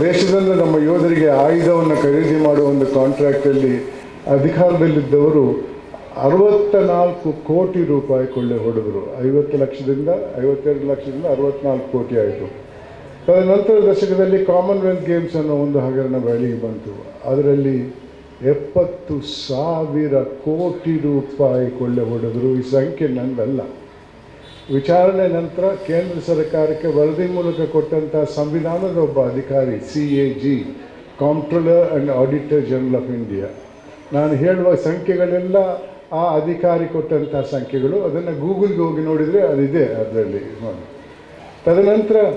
ದೇಶದಲ್ಲಿ ನಮ್ಮ ಯೋಧರಿಗೆ ಆಯುಧವನ್ನು ಖರೀದಿ ಮಾಡುವ ಒಂದು ಕಾಂಟ್ರಾಕ್ಟಲ್ಲಿ ಅಧಿಕಾರದಲ್ಲಿದ್ದವರು ಅರವತ್ತ ನಾಲ್ಕು ಕೋಟಿ ರೂಪಾಯಿ ಕೊಳ್ಳೆ ಹೊಡೆದರು. ಐವತ್ತು ಲಕ್ಷದಿಂದ, ಐವತ್ತೆರಡು ಲಕ್ಷದಿಂದ ಅರವತ್ನಾಲ್ಕು ಕೋಟಿ ಆಯಿತು. ತದನಂತರ ದಶಕದಲ್ಲಿ ಕಾಮನ್ವೆಲ್ತ್ ಗೇಮ್ಸ್ ಅನ್ನೋ ಒಂದು ಹಗರಣ ಬೆಳಗ್ಗೆ ಬಂತು. ಅದರಲ್ಲಿ ಎಪ್ಪತ್ತು ಸಾವಿರ ಕೋಟಿ ರೂಪಾಯಿ ಕೊಳ್ಳೆ ಹೊಡೆದರು. ಈ ಸಂಖ್ಯೆ ನಂದಲ್ಲ. ವಿಚಾರಣೆ ನಂತರ ಕೇಂದ್ರ ಸರ್ಕಾರಕ್ಕೆ ವರದಿ ಮೂಲಕ ಕೊಟ್ಟಂಥ ಸಂವಿಧಾನದ ಒಬ್ಬ ಅಧಿಕಾರಿ, C A G controller and auditor general of India ನಾನು ಹೇಳುವ ಸಂಖ್ಯೆಗಳೆಲ್ಲ ಆ ಅಧಿಕಾರಿ ಕೊಟ್ಟಂಥ ಸಂಖ್ಯೆಗಳು. ಅದನ್ನು ಗೂಗಲ್ಗೆ ಹೋಗಿ ನೋಡಿದರೆ ಅದಿದೆ ಅದರಲ್ಲಿ. ತದನಂತರ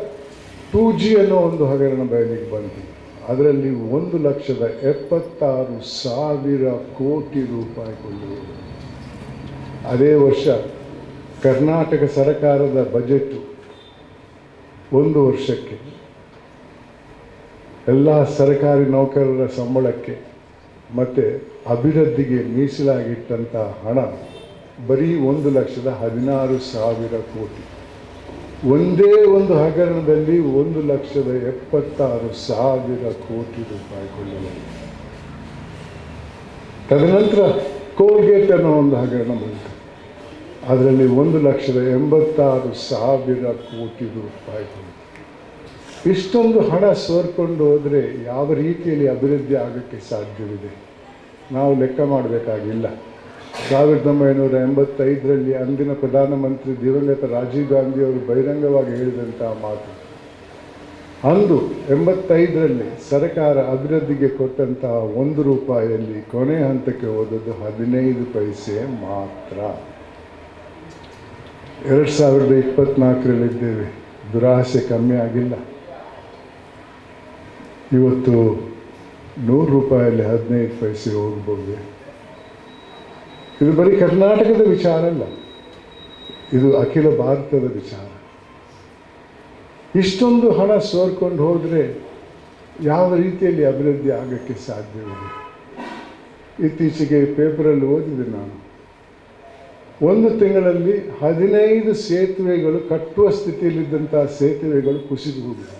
ಟೂ ಜಿ ಅನ್ನೋ ಒಂದು ಹಗರಣ ಬಯಲಿಗೆ ಬಂತು. ಅದರಲ್ಲಿ ಒಂದು ಲಕ್ಷದ ಎಪ್ಪತ್ತಾರು ಸಾವಿರ ಕೋಟಿ ರೂಪಾಯಿ ಕೊಳ್ಳುವುದು ಅದೇ ವರ್ಷ ಕರ್ನಾಟಕ ಸರ್ಕಾರದ ಬಜೆಟ್ ಒಂದು ವರ್ಷಕ್ಕೆ, ಎಲ್ಲ ಸರ್ಕಾರಿ ನೌಕರರ ಸಂಬಳಕ್ಕೆ ಮತ್ತು ಅಭಿವೃದ್ಧಿಗೆ ಮೀಸಲಾಗಿಟ್ಟಂಥ ಹಣ ಬರೀ ಒಂದು ಲಕ್ಷದ ಹದಿನಾರು ಸಾವಿರ ಕೋಟಿ. ಒಂದೇ ಒಂದು ಹಗರಣದಲ್ಲಿ ಒಂದು ಲಕ್ಷದ ಎಪ್ಪತ್ತಾರು ಸಾವಿರ ಕೋಟಿ ರೂಪಾಯಿ ಕೊಳ್ಳಲಾಗಿದೆ. ತದನಂತರ ಕೋಲ್ಗೇಟ್ ಅನ್ನೋ ಒಂದು ಹಗರಣ ಬಂತು. ಅದರಲ್ಲಿ ಒಂದು ಲಕ್ಷದ ಎಂಬತ್ತಾರು ಸಾವಿರ ಕೋಟಿ ರೂಪಾಯಿಗಳು ಇಷ್ಟೊಂದು ಹಣ ಸೋರ್ಕೊಂಡು ಹೋದರೆ ಯಾವ ರೀತಿಯಲ್ಲಿ ಅಭಿವೃದ್ಧಿ ಆಗೋಕ್ಕೆ ಸಾಧ್ಯವಿದೆ? ನಾವು ಲೆಕ್ಕ ಮಾಡಬೇಕಾಗಿಲ್ಲ. ಸಾವಿರದ ಒಂಬೈನೂರ ಎಂಬತ್ತೈದರಲ್ಲಿ ಅಂದಿನ ಪ್ರಧಾನಮಂತ್ರಿ ದಿವಂಗತ ರಾಜೀವ್ ಗಾಂಧಿಯವರು ಬಹಿರಂಗವಾಗಿ ಹೇಳಿದಂತಹ ಮಾತು. ಅಂದು ಎಂಬತ್ತೈದರಲ್ಲಿ ಸರ್ಕಾರ ಅಭಿವೃದ್ಧಿಗೆ ಕೊಟ್ಟಂತಹ ಒಂದು ರೂಪಾಯಿಯಲ್ಲಿ ಕೊನೆ ಹಂತಕ್ಕೆ ಹೋದದ್ದು ಹದಿನೈದು ಪೈಸೆ ಮಾತ್ರ. ಎರಡು ಸಾವಿರದ ಇಪ್ಪತ್ತ್ನಾಲ್ಕರಲ್ಲಿದ್ದೇವೆ ದುರಾಸೆ ಕಮ್ಮಿ ಆಗಿಲ್ಲ. ಇವತ್ತು ನೂರು ರೂಪಾಯಲ್ಲಿ ಹದಿನೈದು ಪೈಸೆ ಹೋಗ್ಬೋದು. ಇದು ಬರೀ ಕರ್ನಾಟಕದ ವಿಚಾರ ಅಲ್ಲ. ಇದು ಅಖಿಲ ಭಾರತದ ವಿಚಾರ. ಇಷ್ಟೊಂದು ಹಣ ಸೋರ್ಕೊಂಡು ಹೋದರೆ ಯಾವ ರೀತಿಯಲ್ಲಿ ಅಭಿವೃದ್ಧಿ ಆಗೋಕ್ಕೆ ಸಾಧ್ಯವಿದೆ? ಇತ್ತೀಚೆಗೆ ಪೇಪರಲ್ಲಿ ಓದಿದೆ ನಾನು. ಒಂದು ತಿಂಗಳಲ್ಲಿ ಹದಿನೈದು ಸೇತುವೆಗಳು ಕಟ್ಟುವ ಸ್ಥಿತಿಯಲ್ಲಿದ್ದಂತಹ ಸೇತುವೆಗಳು ಕುಸಿದು ಹೋಗಿದೆ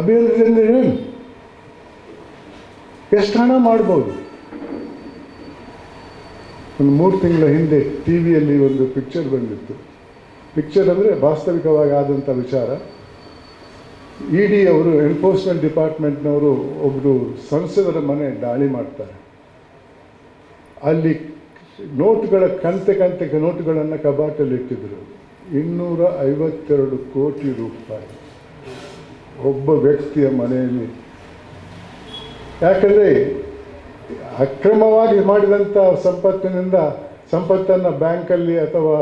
ಅಭಿವೃದ್ಧಿ ಅಂದರೆ ಏನು ಎಷ್ಟು ಹಣ ಮಾಡ್ಬೋದು? ಒಂದು ಮೂರು ತಿಂಗಳ ಹಿಂದೆ ಟಿ ವಿಯಲ್ಲಿ ಒಂದು ಪಿಕ್ಚರ್ ಬಂದಿತ್ತು. ಪಿಕ್ಚರ್ ಅಂದರೆ ವಾಸ್ತವಿಕವಾಗಿ ಆದಂಥ ವಿಚಾರ. ಇ ಡಿ ಅವರು ಎನ್ಫೋರ್ಸ್ಮೆಂಟ್ ಡಿಪಾರ್ಟ್ಮೆಂಟ್ನವರು ಒಬ್ಬರು ಸಂಸದರ ಮನೆ ದಾಳಿ ಮಾಡ್ತಾರೆ. ಅಲ್ಲಿ ನೋಟುಗಳ ಕಂತೆ ಕಂತೆ ನೋಟುಗಳನ್ನು ಕಬಾಟಲ್ಲಿ ಇಟ್ಟಿದ್ರು. ಇನ್ನೂರ ಐವತ್ತೆರಡು ಕೋಟಿ ರೂಪಾಯಿ. ಒಬ್ಬ ವ್ಯಕ್ತಿಯ ಮನೆಯಲ್ಲಿ. ಯಾಕಂದರೆ ಅಕ್ರಮವಾಗಿ ಮಾಡಿದಂಥ ಸಂಪತ್ತಿನಿಂದ ಸಂಪತ್ತನ್ನು ಬ್ಯಾಂಕಲ್ಲಿ ಅಥವಾ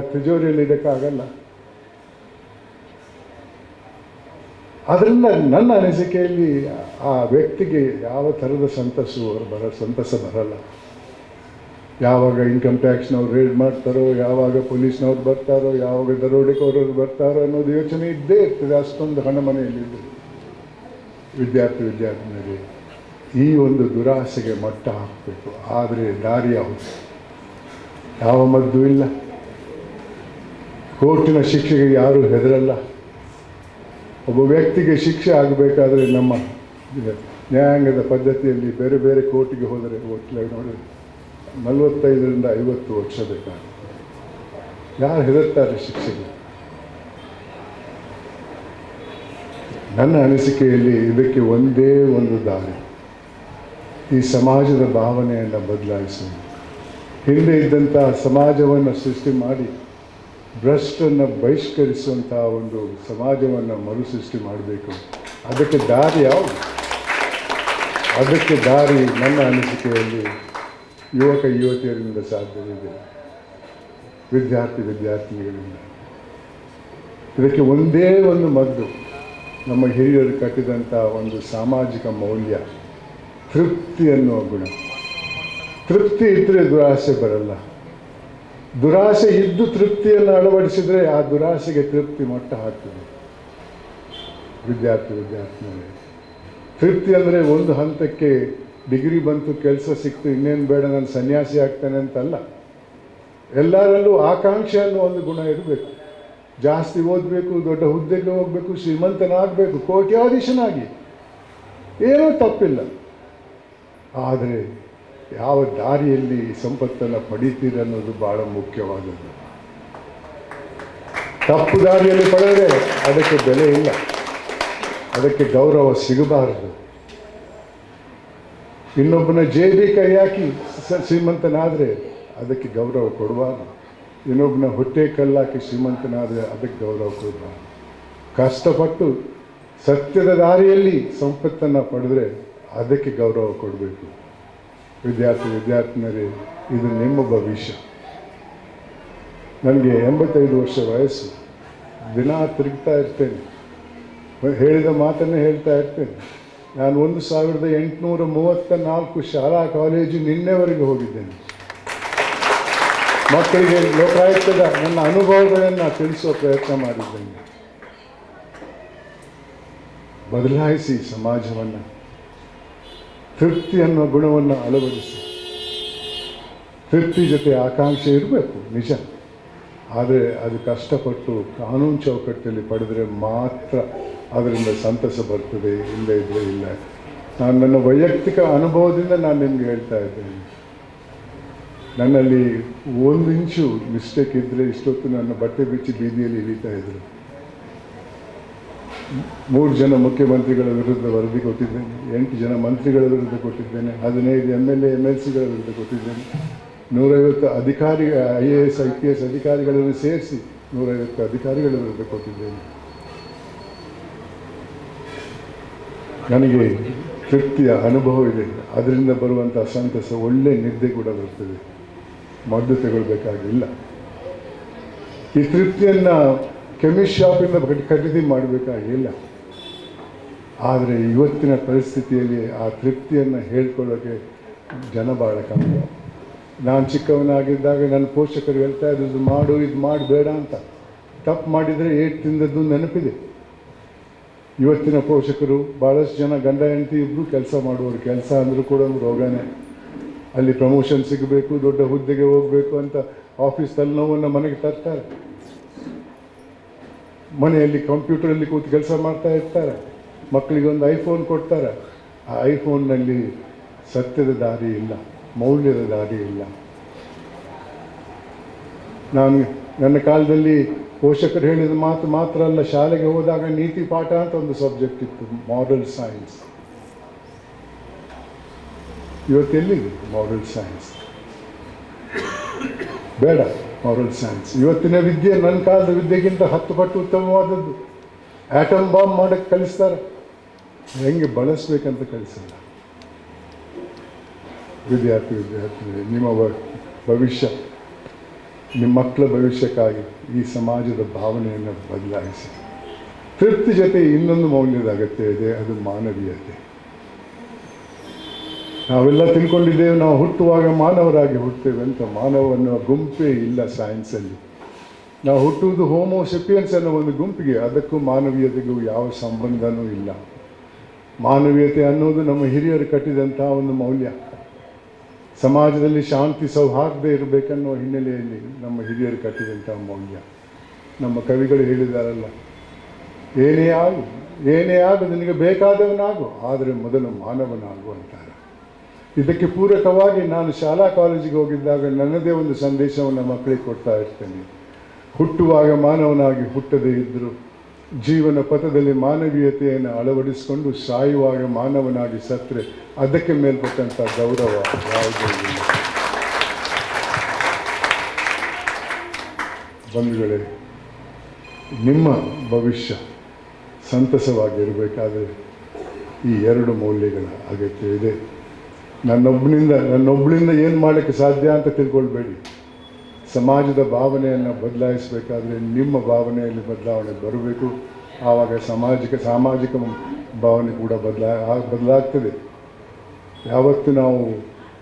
ತಿಜೋರಿಯಲ್ಲಿ ಇಡೋಕ್ಕಾಗಲ್ಲ. ಅದರಿಂದ ನನ್ನ ಅನಿಸಿಕೆಯಲ್ಲಿ ಆ ವ್ಯಕ್ತಿಗೆ ಯಾವ ಥರದ ಸಂತಸವು ಬರ ಸಂತಸ ಬರಲ್ಲ. ಯಾವಾಗ ಇನ್ಕಮ್ ಟ್ಯಾಕ್ಸ್ನವ್ರು ರೇಡ್ ಮಾಡ್ತಾರೋ, ಯಾವಾಗ ಪೊಲೀಸ್ನವ್ರು ಬರ್ತಾರೋ, ಯಾವಾಗ ದರೋಡೆಕೋರರು ಬರ್ತಾರೋ ಅನ್ನೋದು ಯೋಚನೆ ಇದ್ದೇ ಇರ್ತದೆ. ಅಷ್ಟೊಂದು ಹಣ ಮನೆಯಲ್ಲಿದ್ದು ವಿದ್ಯಾರ್ಥಿ ವಿದ್ಯಾರ್ಥಿನಿಗೆ ಈ ಒಂದು ದುರಾಸೆಗೆ ಮಟ್ಟ ಹಾಕಬೇಕು. ಆದರೆ ದಾರಿ ಯಾವುದು? ಯಾವ ಮದ್ದು ಇಲ್ಲ. ಕೋರ್ಟಿನ ಶಿಕ್ಷೆಗೆ ಯಾರೂ ಹೆದರಲ್ಲ. ಒಬ್ಬ ವ್ಯಕ್ತಿಗೆ ಶಿಕ್ಷೆ ಆಗಬೇಕಾದ್ರೆ ನಮ್ಮ ನ್ಯಾಯಾಂಗದ ಪದ್ಧತಿಯಲ್ಲಿ ಬೇರೆ ಬೇರೆ ಕೋರ್ಟಿಗೆ ಹೋದರೆ ಒಟ್ಟಿಗೆ ನೋಡಿ. ನಲವತ್ತೈದರಿಂದ ಐವತ್ತು ವರ್ಷ ಬೇಕಾಗುತ್ತೆ. ಯಾರು ಹೆದರ್ತಾರೆ ಶಿಕ್ಷೆಗೆ? ನನ್ನ ಅನಿಸಿಕೆಯಲ್ಲಿ ಇದಕ್ಕೆ ಒಂದೇ ಒಂದು ದಾರಿ. ಈ ಸಮಾಜದ ಭಾವನೆಯನ್ನು ಬದಲಾಯಿಸುವುದು. ಹಿಂದೆ ಇದ್ದಂತಹ ಸಮಾಜವನ್ನು ಸೃಷ್ಟಿ ಮಾಡಿ, ಭ್ರಷ್ಟನ್ನು ಬಹಿಷ್ಕರಿಸುವಂತಹ ಒಂದು ಸಮಾಜವನ್ನು ಮರುಸೃಷ್ಟಿ ಮಾಡಬೇಕು. ಅದಕ್ಕೆ ದಾರಿ ಯಾವುದು? ಅದಕ್ಕೆ ದಾರಿ ನನ್ನ ಅನಿಸಿಕೆಯಲ್ಲಿ ಯುವಕ ಯುವತಿಯರಿಂದ ಸಾಧ್ಯವಿದೆ. ವಿದ್ಯಾರ್ಥಿ ವಿದ್ಯಾರ್ಥಿಗಳಿಂದ. ಇದಕ್ಕೆ ಒಂದೇ ಒಂದು ಮದ್ದು, ನಮ್ಮ ಹಿರಿಯರು ಕಟ್ಟಿದಂಥ ಒಂದು ಸಾಮಾಜಿಕ ಮೌಲ್ಯ, ತೃಪ್ತಿ ಅನ್ನುವ ಗುಣ. ತೃಪ್ತಿ ಇದ್ದರೆ ದುರಾಸೆ ಬರಲ್ಲ. ದುರಾಸೆ ಇದ್ದು ತೃಪ್ತಿಯನ್ನು ಅಳವಡಿಸಿದರೆ ಆ ದುರಾಸೆಗೆ ತೃಪ್ತಿ ಮಟ್ಟ ಹಾಕ್ತದೆ ವಿದ್ಯಾರ್ಥಿ ವಿದ್ಯಾರ್ಥಿನಿಗೆ ತೃಪ್ತಿ ಅಂದರೆ ಒಂದು ಹಂತಕ್ಕೆ ಡಿಗ್ರಿ ಬಂತು, ಕೆಲಸ ಸಿಕ್ತು, ಇನ್ನೇನು ಬೇಡ, ನಾನು ಸನ್ಯಾಸಿ ಆಗ್ತೇನೆ ಅಂತಲ್ಲ. ಎಲ್ಲರಲ್ಲೂ ಆಕಾಂಕ್ಷೆ ಅನ್ನೋ ಒಂದು ಗುಣ ಇರಬೇಕು. ಜಾಸ್ತಿ ಓದಬೇಕು, ದೊಡ್ಡ ಹುದ್ದೆಗೆ ಹೋಗಬೇಕು, ಶ್ರೀಮಂತನಾಗಬೇಕು, ಕೋಟ್ಯಾಧೀಶನಾಗಿ. ಏನೂ ತಪ್ಪಿಲ್ಲ. ಆದರೆ ಯಾವ ದಾರಿಯಲ್ಲಿ ಸಂಪತ್ತನ್ನು ಪಡಿತೀರಿ ಅನ್ನೋದು ಬಹಳ ಮುಖ್ಯವಾದದ್ದು. ತಪ್ಪು ದಾರಿಯಲ್ಲಿ ಪಡೆದರೆ ಅದಕ್ಕೆ ಬೆಲೆ ಇಲ್ಲ. ಅದಕ್ಕೆ ಗೌರವ ಸಿಗಬಾರದು. ಇನ್ನೊಬ್ಬನ ಜೇಬಿ ಕೈ ಹಾಕಿ ಶ್ರೀಮಂತನಾದರೆ ಅದಕ್ಕೆ ಗೌರವ ಕೊಡಬಾರ್ದು ಇನ್ನೊಬ್ಬನ ಹೊಟ್ಟೆ ಕಲ್ಲಾಕಿ ಶ್ರೀಮಂತನಾದರೆ ಅದಕ್ಕೆ ಗೌರವ ಕೊಡಬಾರ್ದು ಕಷ್ಟಪಟ್ಟು ಸತ್ಯದ ದಾರಿಯಲ್ಲಿ ಸಂಪತ್ತನ್ನು ಪಡೆದ್ರೆ ಅದಕ್ಕೆ ಗೌರವ ಕೊಡಬೇಕು. ವಿದ್ಯಾರ್ಥಿ ವಿದ್ಯಾರ್ಥಿನಿಯರೇ ಇದು ನಿಮ್ಮ ಭವಿಷ್ಯ. ನನಗೆ ಎಂಬತ್ತೈದು ವರ್ಷ ವಯಸ್ಸು. ದಿನ ತಿರುಗ್ತಾ ಇರ್ತೇನೆ. ಹೇಳಿದ ಮಾತನ್ನೇ ಹೇಳ್ತಾ ಇರ್ತೇನೆ. ನಾನು ಒಂದು ಸಾವಿರದ ಎಂಟುನೂರ ಮೂವತ್ತ ನಾಲ್ಕು ಶಾಲಾ ಕಾಲೇಜು ನಿನ್ನೆವರೆಗೆ ಹೋಗಿದ್ದೇನೆ. ಮಕ್ಕಳಿಗೆ ಲೋಕಾಯುಕ್ತದ ನನ್ನ ಅನುಭವಗಳನ್ನು ತಿಳಿಸುವ ಪ್ರಯತ್ನ ಮಾಡಿದ್ದೇನೆ. ಬದಲಾಯಿಸಿ ಸಮಾಜವನ್ನು, ತೃಪ್ತಿ ಅನ್ನೋ ಗುಣವನ್ನು ಅಳವಡಿಸಿ. ತೃಪ್ತಿ ಜೊತೆ ಆಕಾಂಕ್ಷೆ ಇರಬೇಕು, ನಿಜ. ಆದರೆ ಅದು ಕಷ್ಟಪಟ್ಟು ಕಾನೂನು ಚೌಕಟ್ಟಲ್ಲಿ ಪಡೆದರೆ ಮಾತ್ರ ಅದರಿಂದ ಸಂತಸ ಬರ್ತದೆ ಇಲ್ಲದೇ ಇದ್ರೆ ಇಲ್ಲ. ನಾನು ನನ್ನ ವೈಯಕ್ತಿಕ ಅನುಭವದಿಂದ ನಾನು ನಿಮ್ಗೆ ಹೇಳ್ತಾ ಇದ್ದೇನೆ. ನನ್ನಲ್ಲಿ ಒಂದು ಇಂಚು ಮಿಸ್ಟೇಕ್ ಇದ್ದರೆ ಇಷ್ಟೊತ್ತು ನನ್ನ ಬಟ್ಟೆ ಬಿಚ್ಚಿ ಬೀದಿಯಲ್ಲಿ ಇಳಿತಾ ಇದ್ರು. ಮೂರು ಜನ ಮುಖ್ಯಮಂತ್ರಿಗಳ ವಿರುದ್ಧ ವರದಿ ಕೊಟ್ಟಿದ್ದೇನೆ, ಎಂಟು ಜನ ಮಂತ್ರಿಗಳ ವಿರುದ್ಧ ಕೊಟ್ಟಿದ್ದೇನೆ, ಹದಿನೈದು M L A M L ಸಿಗಳ ವಿರುದ್ಧ ಕೊಟ್ಟಿದ್ದೇನೆ. ನೂರೈವತ್ತು ಅಧಿಕಾರಿ, I A S, I P S ಅಧಿಕಾರಿಗಳನ್ನು ಸೇರಿಸಿ ನೂರೈವತ್ತು ಅಧಿಕಾರಿಗಳ ವಿರುದ್ಧ ಕೊಟ್ಟಿದ್ದೇನೆ. ನನಗೆ ತೃಪ್ತಿಯ ಅನುಭವ ಇದೆ ಅದರಿಂದ ಬರುವಂಥ ಸಂತಸ ಒಳ್ಳೆ ನಿದ್ದೆ ಕೂಡ ಬರ್ತದೆ. ಮದ್ದು ತಗೊಳ್ಬೇಕಾಗಿಲ್ಲ. ಈ ತೃಪ್ತಿಯನ್ನು ಕೆಮಿಸ್ಟ್ ಶಾಪಿಂದ ಖರೀದಿ ಮಾಡಬೇಕಾಗಿಲ್ಲ. ಆದರೆ ಇವತ್ತಿನ ಪರಿಸ್ಥಿತಿಯಲ್ಲಿ ಆ ತೃಪ್ತಿಯನ್ನು ಹೇಳ್ಕೊಳ್ಳೋಕ್ಕೆ ಜನ ಭಾಳ ಕಮ್ಮಿ. ನಾನು ಚಿಕ್ಕವನಾಗಿದ್ದಾಗ ನನ್ನ ಪೋಷಕರು ಹೇಳ್ತಾ ಇದ್ದು ಇದು ಮಾಡು ಇದು ಮಾಡಬೇಡ ಅಂತ. ತಪ್ಪು ಮಾಡಿದರೆ ಏಟ್ ತಿಂದದ್ದು ನೆನಪಿದೆ. ಇವತ್ತಿನ ಪೋಷಕರು ಭಾಳಷ್ಟು ಜನ ಗಂಡ ಹೆಂಡತಿ ಇಬ್ಬರು ಕೆಲಸ ಮಾಡುವವರು. ಕೆಲಸ ಅಂದರೂ ಕೂಡ ಒಂದು ರೋಗನೇ. ಅಲ್ಲಿ ಪ್ರಮೋಷನ್ ಸಿಗಬೇಕು, ದೊಡ್ಡ ಹುದ್ದೆಗೆ ಹೋಗಬೇಕು ಅಂತ ಆಫೀಸ್ ತಲೆನೋವನ್ನು ಮನೆಗೆ ತರ್ತಾರೆ. ಮನೆಯಲ್ಲಿ ಕಂಪ್ಯೂಟರಲ್ಲಿ ಕೂತು ಕೆಲಸ ಮಾಡ್ತಾ ಇರ್ತಾರೆ. ಮಕ್ಕಳಿಗೆ ಒಂದು ಐಫೋನ್ ಕೊಡ್ತಾರೆ. ಆ ಐಫೋನ್ನಲ್ಲಿ ಸತ್ಯದ ದಾರಿ ಇಲ್ಲ, ಮೌಲ್ಯದ ದಾರಿ ಇಲ್ಲ. ನಾನು, ನನ್ನ ಕಾಲದಲ್ಲಿ ಪೋಷಕರು ಹೇಳಿದ ಮಾತು ಮಾತ್ರ ಅಲ್ಲ, ಶಾಲೆಗೆ ಹೋದಾಗ ನೀತಿ ಪಾಠ ಅಂತ ಒಂದು ಸಬ್ಜೆಕ್ಟ್ ಇತ್ತು ಮಾರಲ್ ಸೈನ್ಸ್ ಇವತ್ತೆಲ್ಲಿದೆ ಮಾರಲ್ ಸೈನ್ಸ್ ಬೇಡ ಮಾರಲ್ ಸೈನ್ಸ್ ಇವತ್ತಿನ ವಿದ್ಯೆ ನನ್ನ ಕಾಲದ ವಿದ್ಯೆಗಿಂತ ಹತ್ತು ಪಟ್ಟು ಉತ್ತಮವಾದದ್ದು. ಆಟಮ್ ಬಾಂಬ್ ಮಾಡಕ್ಕೆ ಕಲಿಸ್ತಾರೆ. ಹೆಂಗೆ ಬಳಸ್ಬೇಕಂತ ಕಲಿಸಲ್ಲ. ವಿದ್ಯಾರ್ಥಿ ವಿದ್ಯಾರ್ಥಿ ನಿಮ್ಮ ಭವಿಷ್ಯ. ನಿಮ್ಮ ಮಕ್ಕಳ ಭವಿಷ್ಯಕ್ಕಾಗಿ ಈ ಸಮಾಜದ ಭಾವನೆಯನ್ನು ಬದಲಾಯಿಸಿ. ತೃಪ್ತಿ ಜೊತೆ ಇನ್ನೊಂದು ಮೌಲ್ಯದ ಅಗತ್ಯ ಇದೆ, ಅದು ಮಾನವೀಯತೆ. ನಾವೆಲ್ಲ ತಿಳ್ಕೊಂಡಿದ್ದೇವೆ, ನಾವು ಹುಟ್ಟುವಾಗ ಮಾನವರಾಗಿ ಹುಟ್ಟುತ್ತೇವೆ ಅಂತ ಮಾನವ ಅನ್ನುವ ಗುಂಪೇ ಇಲ್ಲ ಸೈನ್ಸಲ್ಲಿ ನಾವು ಹುಟ್ಟುವುದು ಹೋಮೋ ಸೆಪಿಯನ್ಸ್ ಅನ್ನೋ ಒಂದು ಗುಂಪಿಗೆ, ಅದಕ್ಕೂ ಮಾನವೀಯತೆಗೂ ಯಾವ ಸಂಬಂಧನೂ ಇಲ್ಲ. ಮಾನವೀಯತೆ ಅನ್ನೋದು ನಮ್ಮ ಹಿರಿಯರು ಕಟ್ಟಿದಂತಹ ಒಂದು ಮೌಲ್ಯ. ಸಮಾಜದಲ್ಲಿ ಶಾಂತಿ ಸೌಹಾರ್ದ ಇರಬೇಕನ್ನೋ ಹಿನ್ನೆಲೆಯಲ್ಲಿ ನಮ್ಮ ಹಿರಿಯರು ಕಟ್ಟಿದಂಥ ಮೌಲ್ಯ. ನಮ್ಮ ಕವಿಗಳು ಹೇಳಿದಾರಲ್ಲ ಏನೇ ಆಗು ಏನೇ ಆಗು ನಿನಗೆ ಬೇಕಾದವನಾಗು, ಆದರೆ ಮೊದಲು ಮಾನವನಾಗು ಅಂತಾರೆ. ಇದಕ್ಕೆ ಪೂರಕವಾಗಿ ನಾನು ಶಾಲಾ ಕಾಲೇಜಿಗೆ ಹೋಗಿದ್ದಾಗ ನನ್ನದೇ ಒಂದು ಸಂದೇಶವನ್ನು ಮಕ್ಕಳಿಗೆ ಕೊಡ್ತಾ ಇರ್ತೇನೆ. ಹುಟ್ಟುವಾಗ ಮಾನವನಾಗಿ ಹುಟ್ಟದೇ ಇದ್ದರು ಜೀವನ ಪಥದಲ್ಲಿ ಮಾನವೀಯತೆಯನ್ನು ಅಳವಡಿಸಿಕೊಂಡು ಸಾಯುವಾಗ ಮಾನವನಾಗಿ ಸತ್ತರೆ, ಅದಕ್ಕೆ ಮೇಲ್ಪಟ್ಟಂಥ ಗೌರವ ಯಾವುದೇ ಬಂಧುಗಳೇ, ನಿಮ್ಮ ಭವಿಷ್ಯ ಸಂತಸವಾಗಿರಬೇಕಾದ್ರೆ ಈ ಎರಡು ಮೌಲ್ಯಗಳ ಅಗತ್ಯ ಇದೆ. ನನ್ನೊಬ್ಬನಿಂದ ನನ್ನೊಬ್ಬಳಿಂದ ಏನು ಮಾಡೋಕ್ಕೆ ಸಾಧ್ಯ ಅಂತ ತಿಳ್ಕೊಳ್ಬೇಡಿ. ಸಮಾಜದ ಭಾವನೆಯನ್ನು ಬದಲಾಯಿಸಬೇಕಾದ್ರೆ ನಿಮ್ಮ ಭಾವನೆಯಲ್ಲಿ ಬದಲಾವಣೆ ಬರಬೇಕು. ಆವಾಗ ಸಾಮಾಜಿಕ ಸಾಮಾಜಿಕ ಭಾವನೆ ಕೂಡ ಬದಲಾ ಬದಲಾಗ್ತದೆ. ಯಾವತ್ತು ನಾವು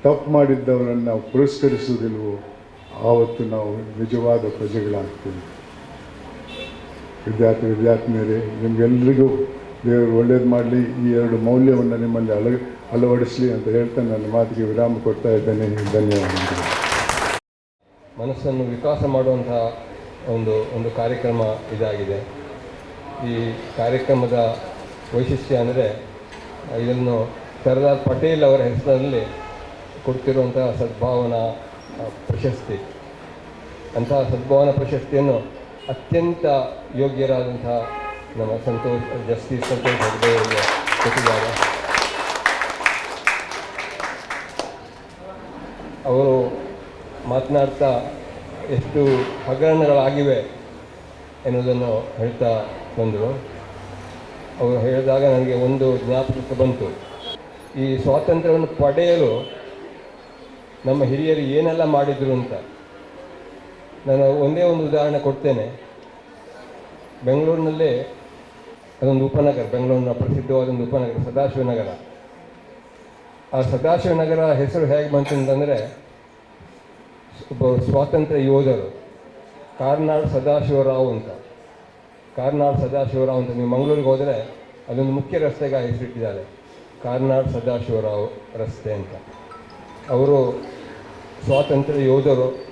ತಪ್ಪು ಮಾಡಿದ್ದವರನ್ನು ಪುರಸ್ಕರಿಸುವುದಿಲ್ವೋ, ಆವತ್ತು ನಾವು ನಿಜವಾದ ಪ್ರಜೆಗಳಾಗ್ತೇವೆ. ವಿದ್ಯಾರ್ಥಿ, ವಿದ್ಯಾರ್ಥಿನಿಯರೇ ನಿಮಗೆಲ್ಲರಿಗೂ ದೇವರು ಒಳ್ಳೇದು ಮಾಡಲಿ, ಈ ಎರಡು ಮೌಲ್ಯವನ್ನು ನಿಮ್ಮಲ್ಲಿ ಅಳ ಅಳವಡಿಸಲಿ ಅಂತ ಹೇಳ್ತಾ ನನ್ನ ಮಾತಿಗೆ ವಿರಾಮ ಕೊಡ್ತಾ ಇದ್ದೇನೆ. ಧನ್ಯವಾದಗಳು. ಮನಸ್ಸನ್ನು ವಿಕಾಸ ಮಾಡುವಂತಹ ಒಂದು ಒಂದು ಕಾರ್ಯಕ್ರಮ ಇದಾಗಿದೆ. ಈ ಕಾರ್ಯಕ್ರಮದ ವೈಶಿಷ್ಟ್ಯ ಅಂದರೆ, ಇದನ್ನು ಸರ್ದಾರ್ ಪಟೇಲ್ ಅವರ ಹೆಸರಿನಲ್ಲಿ ಕೊಡ್ತಿರುವಂತಹ ಸದ್ಭಾವನಾ ಪ್ರಶಸ್ತಿ. ಅಂತಹ ಸದ್ಭಾವನಾ ಪ್ರಶಸ್ತಿಯನ್ನು ಅತ್ಯಂತ ಯೋಗ್ಯರಾದಂತಹ ನಮ್ಮ ಸಂತೋಷ್, ಜಸ್ಟಿಸ್ ಸಂತೋಷ್ ಹೆಗ್ಡೆ ಕೊಟ್ಟಿದ್ದಾರೆ ಅವರು ಮಾತನಾಡ್ತಾ ಎಷ್ಟು ಹಗರಣಗಳಾಗಿವೆ ಎನ್ನುವುದನ್ನು ಹೇಳ್ತಾ ಬಂದರು. ಅವರು ಹೇಳಿದಾಗ ನನಗೆ ಒಂದು ಜ್ಞಾಪಕಕ್ಕೆ ಬಂತು. ಈ ಸ್ವಾತಂತ್ರ್ಯವನ್ನು ಪಡೆಯಲು ನಮ್ಮ ಹಿರಿಯರು ಏನೆಲ್ಲ ಮಾಡಿದರು ಅಂತ. ನಾನು ಒಂದೇ ಒಂದು ಉದಾಹರಣೆ ಕೊಡ್ತೇನೆ. ಬೆಂಗಳೂರಿನಲ್ಲಿ ಅದೊಂದು ಉಪನಗರ, ಬೆಂಗಳೂರಿನ ಪ್ರಸಿದ್ಧವಾದೊಂದು ಉಪನಗರ, ಸದಾಶಿವನಗರ. ಆ ಸದಾಶಿವನಗರ ಹೆಸರು ಹೇಗೆ ಬಂತು ಅಂತಂದರೆ ಒಬ್ಬ ಸ್ವಾತಂತ್ರ್ಯ ಯೋಧರು, ಕಾರ್ನಾಡ್ ಸದಾಶಿವರಾವ್ ಅಂತ. ಕಾರ್ನಾಡ್ ಸದಾಶಿವರಾವ್ ಅಂತ. ನೀವು ಮಂಗಳೂರಿಗೆ ಹೋದರೆ ಅದೊಂದು ಮುಖ್ಯ ರಸ್ತೆಗೆ ಹೆಸರಿಟ್ಟಿದ್ದಾರೆ. ಕಾರ್ನಾಡ್ ಸದಾಶಿವರಾವ್ ರಸ್ತೆ ಅಂತ. ಅವರು ಸ್ವಾತಂತ್ರ್ಯ ಯೋಧರು,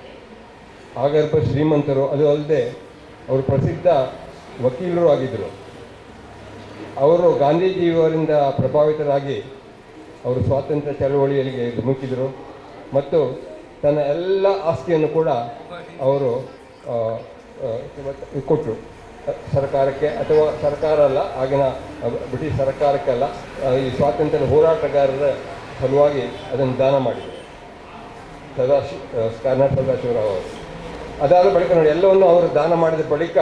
ಆಗರ್ಭ ಶ್ರೀಮಂತರು, ಅದು ಅಲ್ಲದೆ ಅವರು ಪ್ರಸಿದ್ಧ ವಕೀಲರು ಆಗಿದ್ದರು. ಅವರು ಗಾಂಧೀಜಿಯವರಿಂದ ಪ್ರಭಾವಿತರಾಗಿ ಅವರು ಸ್ವಾತಂತ್ರ್ಯ ಚಳವಳಿಯಲ್ಲಿ ಧುಮುಕಿದರು ಮತ್ತು ತನ್ನ ಎಲ್ಲ ಆಸ್ತಿಯನ್ನು ಕೂಡ ಅವರು ಕೊಟ್ಟರು ಸರ್ಕಾರಕ್ಕೆ ಅಥವಾ ಸರ್ಕಾರ ಅಲ್ಲ, ಆಗಿನ ಬ್ರಿಟಿಷ್ ಸರ್ಕಾರಕ್ಕೆ ಅಲ್ಲ ಈ ಸ್ವಾತಂತ್ರ್ಯ ಹೋರಾಟಗಾರರ ಸಲುವಾಗಿ ಅದನ್ನು ದಾನ ಮಾಡಿದರು. ಸದಾಶಿ ಕರ್ನಾಟಕ ಸದಾಶಿವರಾವ್ ಅವರು. ಅದಾದ ಬಳಿಕ ನೋಡಿ, ಎಲ್ಲವನ್ನು ಅವರು ದಾನ ಮಾಡಿದ ಬಳಿಕ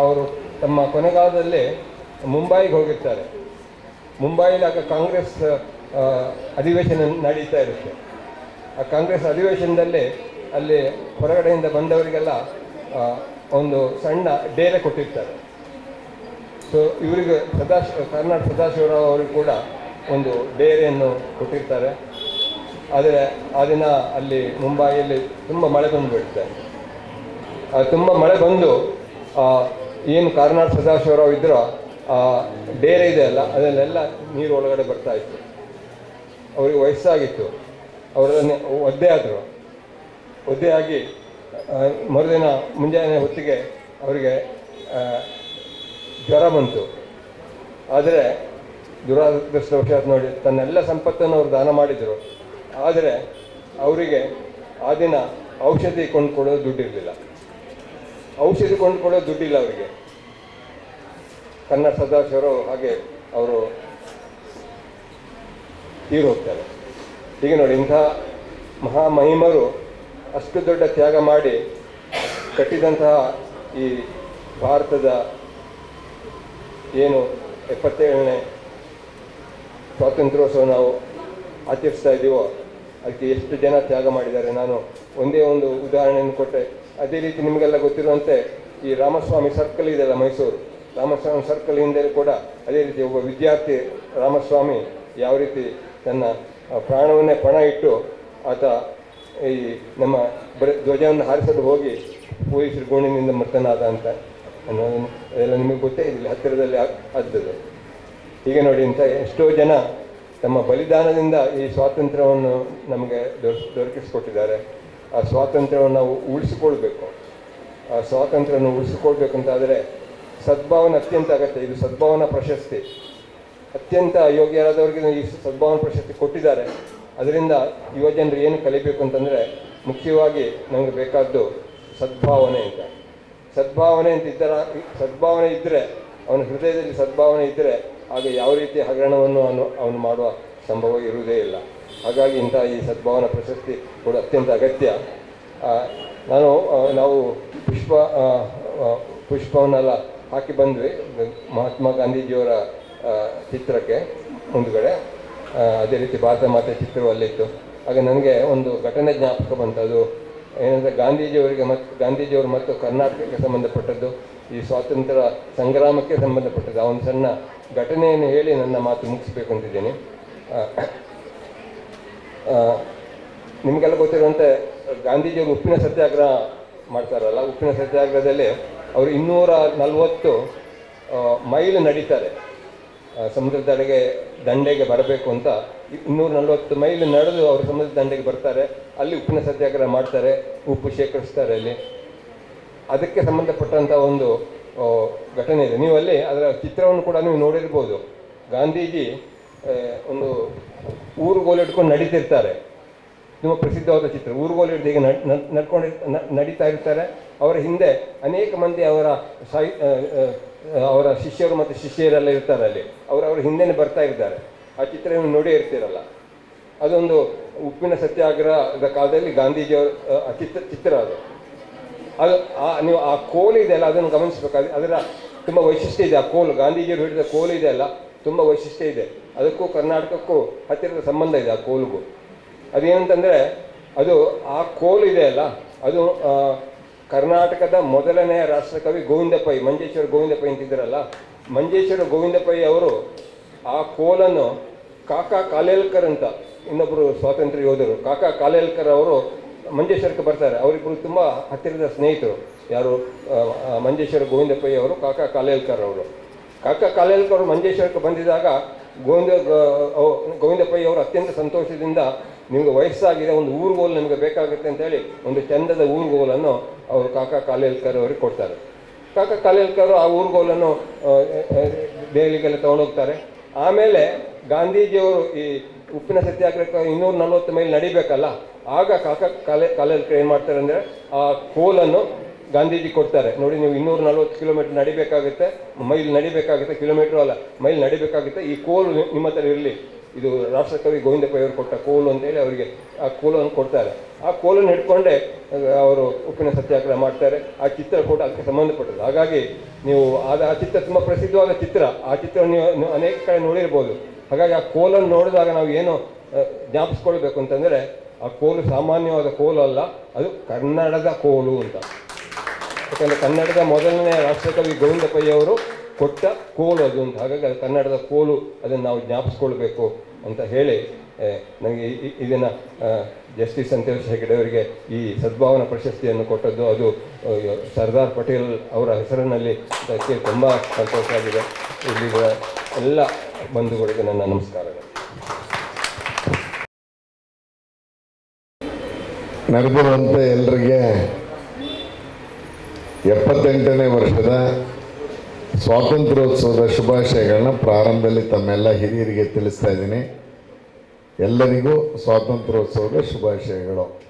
ಅವರು ತಮ್ಮ ಕೊನೆಗಾಲದಲ್ಲಿ ಮುಂಬೈಗೆ ಹೋಗಿರ್ತಾರೆ. ಮುಂಬೈಲಿ ಕಾಂಗ್ರೆಸ್ ಅಧಿವೇಶನ ನಡೀತಾ ಇರುತ್ತೆ. ಆ ಕಾಂಗ್ರೆಸ್ ಅಧಿವೇಶನದಲ್ಲಿ ಅಲ್ಲಿ ಹೊರಗಡೆಯಿಂದ ಬಂದವರಿಗೆಲ್ಲ ಒಂದು ಸಣ್ಣ ಡೇರೆ ಕೊಟ್ಟಿರ್ತಾರೆ. ಸೊ ಇವರಿಗೆ ಸದಾಶಿವ ಕರ್ನಾಟಕ ಸದಾಶಿವರಾವ್ ಅವರಿಗೆ ಕೂಡ ಒಂದು ಡೇರೆಯನ್ನು ಕೊಟ್ಟಿರ್ತಾರೆ. ಆದರೆ ಆ ದಿನ ಅಲ್ಲಿ ಮುಂಬೈಯಲ್ಲಿ ತುಂಬ ಮಳೆ ಬಂದು ಬಂದುಬಿಡುತ್ತೆ ತುಂಬ ಮಳೆ ಬಂದು ಏನು ಕಾರ್ನಾಡ್ ಸದಾಶಿವರಾವ್ ಇದ್ದರೋ ಆ, ಡೇರೆ ಇದೆ ಅಲ್ಲ, ಅದರಲ್ಲೆಲ್ಲ ನೀರು ಒಳಗಡೆ ಬರ್ತಾ ಇತ್ತು. ಅವರಿಗೆ ವಯಸ್ಸಾಗಿತ್ತು. ಅವರನ್ನು ಒದ್ದೆ ಆದರು. ಒದ್ದೆ ಆಗಿ ಮರುದಿನ ಮುಂಜಾನೆ ಹೊತ್ತಿಗೆ ಅವರಿಗೆ ಜ್ವರ ಬಂತು. ಆದರೆ ದುರಾದೃಷ್ಟವಶಾತ್ ನೋಡಿ, ತನ್ನೆಲ್ಲ ಸಂಪತ್ತನ್ನು ಅವರು ದಾನ ಮಾಡಿದರು. ಆದರೆ ಅವರಿಗೆ ಆ ದಿನ ಔಷಧಿ ಕೊಂಡುಕೊಳ್ಳೋ ದುಡ್ಡಿರಲಿಲ್ಲ. ಔಷಧಿ ಕೊಂಡುಕೊಳ್ಳೋ ದುಡ್ಡಿಲ್ಲ ಅವರಿಗೆ. ಕನ್ನಡ ಸದಾಶಿವರು ಹಾಗೆ ಅವರು ತೀರು ಹೋಗ್ತಾರೆ. ಹೀಗೆ ನೋಡಿ, ಇಂಥ ಮಹಾಮಹಿಮರು ಅಷ್ಟು ದೊಡ್ಡ ತ್ಯಾಗ ಮಾಡಿ ಕಟ್ಟಿದಂತಹ ಈ ಭಾರತದ ಏನು ಎಪ್ಪತ್ತೇಳನೇ ಸ್ವಾತಂತ್ರ್ಯೋತ್ಸವ ನಾವು ಆಚರಿಸ್ತಾ ಇದ್ದೀವೋ, ಅದಕ್ಕೆ ಎಷ್ಟು ಜನ ತ್ಯಾಗ ಮಾಡಿದ್ದಾರೆ. ನಾನು ಒಂದೇ ಒಂದು ಉದಾಹರಣೆಯನ್ನು ಕೊಟ್ಟೆ. ಅದೇ ರೀತಿ ನಿಮಗೆಲ್ಲ ಗೊತ್ತಿರುವಂತೆ ಈ ರಾಮಸ್ವಾಮಿ ಸರ್ಕಲ್ ಇದೆಯಲ್ಲ ಮೈಸೂರು? ರಾಮಸ್ವಾಮಿ ಸರ್ಕಲ್ ಹಿಂದೆ ಕೂಡ ಅದೇ ರೀತಿ ಒಬ್ಬ ವಿದ್ಯಾರ್ಥಿ ರಾಮಸ್ವಾಮಿ ಯಾವ ರೀತಿ ತನ್ನ ಪ್ರಾಣವನ್ನೇ ಪಣ ಇಟ್ಟು ಆತ ಈ ನಮ್ಮ ಬರ, ಧ್ವಜವನ್ನು ಹಾರಿಸಲು ಹೋಗಿ ಪೊಲೀಸರು ಗೋಣಿನಿಂದ ಮೃತನಾದ ಅಂತ ಅನ್ನೋದನ್ನು ಅದೆಲ್ಲ ನಿಮಗೆ ಗೊತ್ತೇ ಇಲ್ಲಿ ಹತ್ತಿರದಲ್ಲಿ ಆದ್ದದು ಹೀಗೆ ನೋಡಿ ಅಂತ ಎಷ್ಟೋ ಜನ ತಮ್ಮ ಬಲಿದಾನದಿಂದ ಈ ಸ್ವಾತಂತ್ರ್ಯವನ್ನು ನಮಗೆ ದೊರಕ ದೊರಕಿಸಿಕೊಟ್ಟಿದ್ದಾರೆ. ಆ ಸ್ವಾತಂತ್ರ್ಯವನ್ನು ನಾವು ಉಳಿಸಿಕೊಳ್ಬೇಕು. ಆ ಸ್ವಾತಂತ್ರ್ಯವನ್ನು ಉಳಿಸಿಕೊಳ್ಬೇಕಂತಾದರೆ ಸದ್ಭಾವನೆ ಅತ್ಯಂತ ಅಗತ್ಯ. ಇದು ಸದ್ಭಾವನಾ ಪ್ರಶಸ್ತಿ. ಅತ್ಯಂತ ಯೋಗ್ಯರಾದವರಿಗೆ ಈ ಸದ್ಭಾವನ ಪ್ರಶಸ್ತಿ ಕೊಟ್ಟಿದ್ದಾರೆ. ಅದರಿಂದ ಯುವ ಜನರು ಏನು ಕಲಿಬೇಕು ಅಂತಂದರೆ ಮುಖ್ಯವಾಗಿ ನಮಗೆ ಬೇಕಾದ್ದು ಸದ್ಭಾವನೆ ಅಂತ. ಸದ್ಭಾವನೆ ಅಂತ ಇದ್ದರ, ಸದ್ಭಾವನೆ ಇದ್ದರೆ ಅವನ ಹೃದಯದಲ್ಲಿ ಸದ್ಭಾವನೆ ಇದ್ದರೆ ಆಗ ಯಾವ ರೀತಿಯ ಹಗರಣವನ್ನು ಅವನು ಅವನು ಮಾಡುವ ಸಂಭವ ಇರುವುದೇ ಇಲ್ಲ. ಹಾಗಾಗಿ ಇಂಥ ಈ ಸದ್ಭಾವನಾ ಪ್ರಶಸ್ತಿ ಕೂಡ ಅತ್ಯಂತ ಅಗತ್ಯ. ನಾನು ನಾವು ಪುಷ್ಪ ಪುಷ್ಪವನ್ನೆಲ್ಲ ಹಾಕಿ ಬಂದ್ವಿ. ಮಹಾತ್ಮ ಗಾಂಧೀಜಿಯವರ ಚಿತ್ರಕ್ಕೆ ಮುಂದುಗಡೆ ಅದೇ ರೀತಿ ಭಾರತ ಮಾತೆ ಚಿತ್ರವು ಅಲ್ಲಿತ್ತು ಆಗ ನನಗೆ ಒಂದು ಘಟನೆ ಜ್ಞಾಪಕ ಬಂತದ್ದು ಅದು ಏನಂದರೆ ಗಾಂಧೀಜಿಯವರಿಗೆ ಮತ್ತು ಗಾಂಧೀಜಿಯವರು ಮತ್ತು ಕರ್ನಾಟಕಕ್ಕೆ ಸಂಬಂಧಪಟ್ಟದ್ದು, ಈ ಸ್ವಾತಂತ್ರ್ಯ ಸಂಗ್ರಾಮಕ್ಕೆ ಸಂಬಂಧಪಟ್ಟದ್ದು. ಆ ಒಂದು ಸಣ್ಣ ಘಟನೆಯನ್ನು ಹೇಳಿ ನನ್ನ ಮಾತು ಮುಗಿಸ್ಬೇಕು ಅಂತಿದ್ದೀನಿ. ನಿಮಗೆಲ್ಲ ಗೊತ್ತಿರುವಂತೆ ಗಾಂಧೀಜಿಯವರು ಉಪ್ಪಿನ ಸತ್ಯಾಗ್ರಹ ಮಾಡ್ತಾರಲ್ಲ, ಉಪ್ಪಿನ ಸತ್ಯಾಗ್ರಹದಲ್ಲಿ ಅವರು ಇನ್ನೂರ ನಲ್ವತ್ತು ಮೈಲು ನಡೀತಾರೆ. ಆ, ಸಮುದ್ರದ ದಂಡೆಗೆ ದಂಡೆಗೆ ಬರಬೇಕು ಅಂತ ಇನ್ನೂರ ನಲವತ್ತು ಮೈಲ್ ನಡೆದು ಅವರು ಸಮುದ್ರದ ದಂಡೆಗೆ ಬರ್ತಾರೆ. ಅಲ್ಲಿ ಉಪ್ಪಿನ ಸತ್ಯಾಗ್ರಹ ಮಾಡ್ತಾರೆ ಉಪ್ಪು ಶೇಖರಿಸ್ತಾರೆ ಅಲ್ಲಿ. ಅದಕ್ಕೆ ಸಂಬಂಧಪಟ್ಟಂಥ ಒಂದು ಘಟನೆ ಇದೆ. ನೀವು ಅಲ್ಲಿ ಅದರ ಚಿತ್ರವನ್ನು ಕೂಡ ನೀವು ನೋಡಿರ್ಬೋದು. ಗಾಂಧೀಜಿ ಒಂದು ಊರುಗೋಲು ಇಟ್ಕೊಂಡು ನಡೀತಿರ್ತಾರೆ. ತುಂಬ ಪ್ರಸಿದ್ಧವಾದ ಚಿತ್ರ. ಊರುಗೋಲು ಹಿಡಿದು ಈಗ ನಡ್- ನಡ್- ನಡ್ಕೊಂಡು ನಡೀತಾ ಇರ್ತಾರೆ. ಅವರ ಹಿಂದೆ ಅನೇಕ ಮಂದಿ ಅವರ ಸಾಹಿ ಅವರ ಶಿಷ್ಯರು ಮತ್ತು ಶಿಷ್ಯರೆಲ್ಲ ಇರ್ತಾರೆ ಅಲ್ಲಿ. ಅವರು ಅವರ ಹಿಂದೆನೇ ಬರ್ತಾ ಇದ್ದಾರೆ. ಆ ಚಿತ್ರ ನೋಡೇ ಇರ್ತಿರಲ್ಲ. ಅದೊಂದು ಉಪ್ಪಿನ ಸತ್ಯಾಗ್ರಹದ ಕಾಲದಲ್ಲಿ ಗಾಂಧೀಜಿಯವರ ಆ, ಚಿತ್ರ ಚಿತ್ರ ಅದು. ಅದು ಆ ನೀವು ಆ ಕೋಲು ಇದೆಯಲ್ಲ ಅದನ್ನು ಗಮನಿಸಬೇಕಾದ್ರೆ ಅದರ ತುಂಬ ವೈಶಿಷ್ಟ್ಯ ಇದೆ ಆ ಕೋಲು. ಗಾಂಧೀಜಿಯವರು ಹಿಡಿದ ಕೋಲು ಇದೆಯಲ್ಲ ತುಂಬ ವೈಶಿಷ್ಟ್ಯ ಇದೆ. ಅದಕ್ಕೂ ಕರ್ನಾಟಕಕ್ಕೂ ಹತ್ತಿರದ ಸಂಬಂಧ ಇದೆ ಆ ಕೋಲಿಗೂ. ಅದೇನಂತಂದರೆ ಅದು ಆ ಕೋಲು ಇದೆಯಲ್ಲ ಅದು ಕರ್ನಾಟಕದ ಮೊದಲನೆಯ ರಾಷ್ಟ್ರಕವಿ ಗೋವಿಂದ ಪೈ ಮಂಜೇಶ್ವರ ಗೋವಿಂದ ಪೈ ಅಂತಿದ್ದಾರಲ್ಲ ಮಂಜೇಶ್ವರ ಗೋವಿಂದ ಪೈ ಅವರು ಆ ಕೋಲನ್ನು ಕಾಕಾ ಕಾಲೇಲ್ಕರ್ ಅಂತ ಇನ್ನೊಬ್ಬರು ಸ್ವಾತಂತ್ರ್ಯ ಯೋಧರು, ಕಾಕಾ ಕಾಲೇಲ್ಕರ್ ಅವರು ಮಂಜೇಶ್ವರಕ್ಕೆ ಬರ್ತಾರೆ. ಅವರಿಬ್ಬರು ತುಂಬ ಹತ್ತಿರದ ಸ್ನೇಹಿತರು. ಯಾರು? ಮಂಜೇಶ್ವರ ಗೋವಿಂದ ಅವರು, ಕಾಕಾ ಕಾಲೇಲ್ಕರ್ ಅವರು. ಕಾಕಾ ಕಾಲೇಲ್ಕರ್ ಅವರು ಮಂಜೇಶ್ವರಕ್ಕೆ ಬಂದಿದ್ದಾಗ ಗೋವಿಂದ ಗೋವಿಂದ ಅವರು ಅತ್ಯಂತ ಸಂತೋಷದಿಂದ ನಿಮಗೆ ವಯಸ್ಸಾಗಿದೆ, ಒಂದು ಊರುಗೋಲು ನಿಮಗೆ ಬೇಕಾಗುತ್ತೆ ಅಂತೇಳಿ ಒಂದು ಚಂದದ ಊರುಗೋಲನ್ನು ಅವರು ಕಾಕಾ ಕಾಲೇಲ್ಕರ್ ಅವರಿಗೆ ಕೊಡ್ತಾರೆ. ಕಾಕಾ ಕಾಲೇಲ್ಕರ್ ಆ ಊರುಗೋಲನ್ನು ದೆಹಲಿಗೆಲ್ಲ ತಗೊಂಡೋಗ್ತಾರೆ. ಆಮೇಲೆ ಗಾಂಧೀಜಿಯವರು ಈ ಉಪ್ಪಿನ ಸತ್ಯಾಗ್ರಹಕ್ಕೆ ಇನ್ನೂರ ನಲವತ್ತು ಮೈಲ್ ನಡಿಬೇಕಲ್ಲ, ಆಗ ಕಾಕ ಕಾಲೆ, ಕಾಲೇಲ್ಕರ್ ಏನು ಮಾಡ್ತಾರೆ ಅಂದರೆ ಆ ಕೋಲನ್ನು ಗಾಂಧೀಜಿ ಕೊಡ್ತಾರೆ. ನೋಡಿ, ನೀವು ಇನ್ನೂರ ನಲ್ವತ್ತು ಕಿಲೋಮೀಟರ್ ನಡಿಬೇಕಾಗುತ್ತೆ, ಮೈಲ್ ನಡಿಬೇಕಾಗುತ್ತೆ, ಕಿಲೋಮೀಟರ್ ಅಲ್ಲ, ಮೈಲ್ ನಡಿಬೇಕಾಗುತ್ತೆ, ಈ ಕೋಲು ನಿಮ್ಮ ಇರಲಿ. ಇದು ರಾಷ್ಟ್ರಕವಿ ಗೋವಿಂದ ಪೈ ಅವರು ಕೊಟ್ಟ ಕೋಲು ಅಂತೇಳಿ ಅವರಿಗೆ ಆ ಕೋಲನ್ನು ಕೊಡ್ತಾರೆ. ಆ ಕೋಲನ್ನು ಹಿಡ್ಕೊಂಡೆ ಅವರು ಉಪ್ಪಿನ ಸತ್ಯಾಗ್ರಹ ಮಾಡ್ತಾರೆ. ಆ ಚಿತ್ರ ಕೂಡ ಅದಕ್ಕೆ ಸಂಬಂಧಪಟ್ಟದ್ದು. ಹಾಗಾಗಿ ನೀವು ಆದ, ಆ ಚಿತ್ರ ತುಂಬ ಪ್ರಸಿದ್ಧವಾದ ಚಿತ್ರ. ಆ ಚಿತ್ರ ನೀವು ಅನೇಕ ಕಡೆ ನೋಡಿರ್ಬೋದು. ಹಾಗಾಗಿ ಆ ಕೋಲನ್ನು ನೋಡಿದಾಗ ನಾವು ಏನು ಜ್ಞಾಪಿಸ್ಕೊಳ್ಬೇಕು ಅಂತಂದರೆ ಆ ಕೋಲು ಸಾಮಾನ್ಯವಾದ ಕೋಲು ಅಲ್ಲ, ಅದು ಕನ್ನಡದ ಕೋಲು ಅಂತ. ಯಾಕಂದರೆ ಕನ್ನಡದ ಮೊದಲನೇ ರಾಷ್ಟ್ರಕವಿ ಗೋವಿಂದ ಪೈ ಅವರು ಕೊಟ್ಟ ಕೋಲು ಅದು ಅಂತ ಹಾಗಾಗಿ ಅದು ಕನ್ನಡದ ಕೋಲು ಅದನ್ನು ನಾವು ಜ್ಞಾಪಿಸ್ಕೊಳ್ಬೇಕು ಅಂತ ಹೇಳಿ ನನಗೆ ಇದನ್ನು ಜಸ್ಟಿಸ್ ಸಂತೋಷ್ ಹೆಗಡೆ ಅವರಿಗೆ ಈ ಸದ್ಭಾವನಾ ಪ್ರಶಸ್ತಿಯನ್ನು ಕೊಟ್ಟದ್ದು ಅದು ಸರ್ದಾರ್ ಪಟೇಲ್ ಅವರ ಹೆಸರಿನಲ್ಲಿ ಅದಕ್ಕೆ ತುಂಬ ಸಂತೋಷ ಆಗಿದೆ. ಇಲ್ಲಿರುವ ಎಲ್ಲ ಬಂಧುಗಳಿಗೆ ನನ್ನ ನಮಸ್ಕಾರಗಳು. ನಡೆದಿರುವಂತೆ ಎಲ್ರಿಗೆ ಎಪ್ಪತ್ತೆಂಟನೇ ವರ್ಷದ ಸ್ವಾತಂತ್ರ್ಯೋತ್ಸವದ ಶುಭಾಶಯಗಳನ್ನ ಪ್ರಾರಂಭದಲ್ಲಿ ತಮ್ಮೆಲ್ಲ ಹಿರಿಯರಿಗೆ ತಿಳಿಸ್ತಾ ಇದ್ದೀನಿ. ಎಲ್ಲರಿಗೂ ಸ್ವಾತಂತ್ರ್ಯೋತ್ಸವದ ಶುಭಾಶಯಗಳು.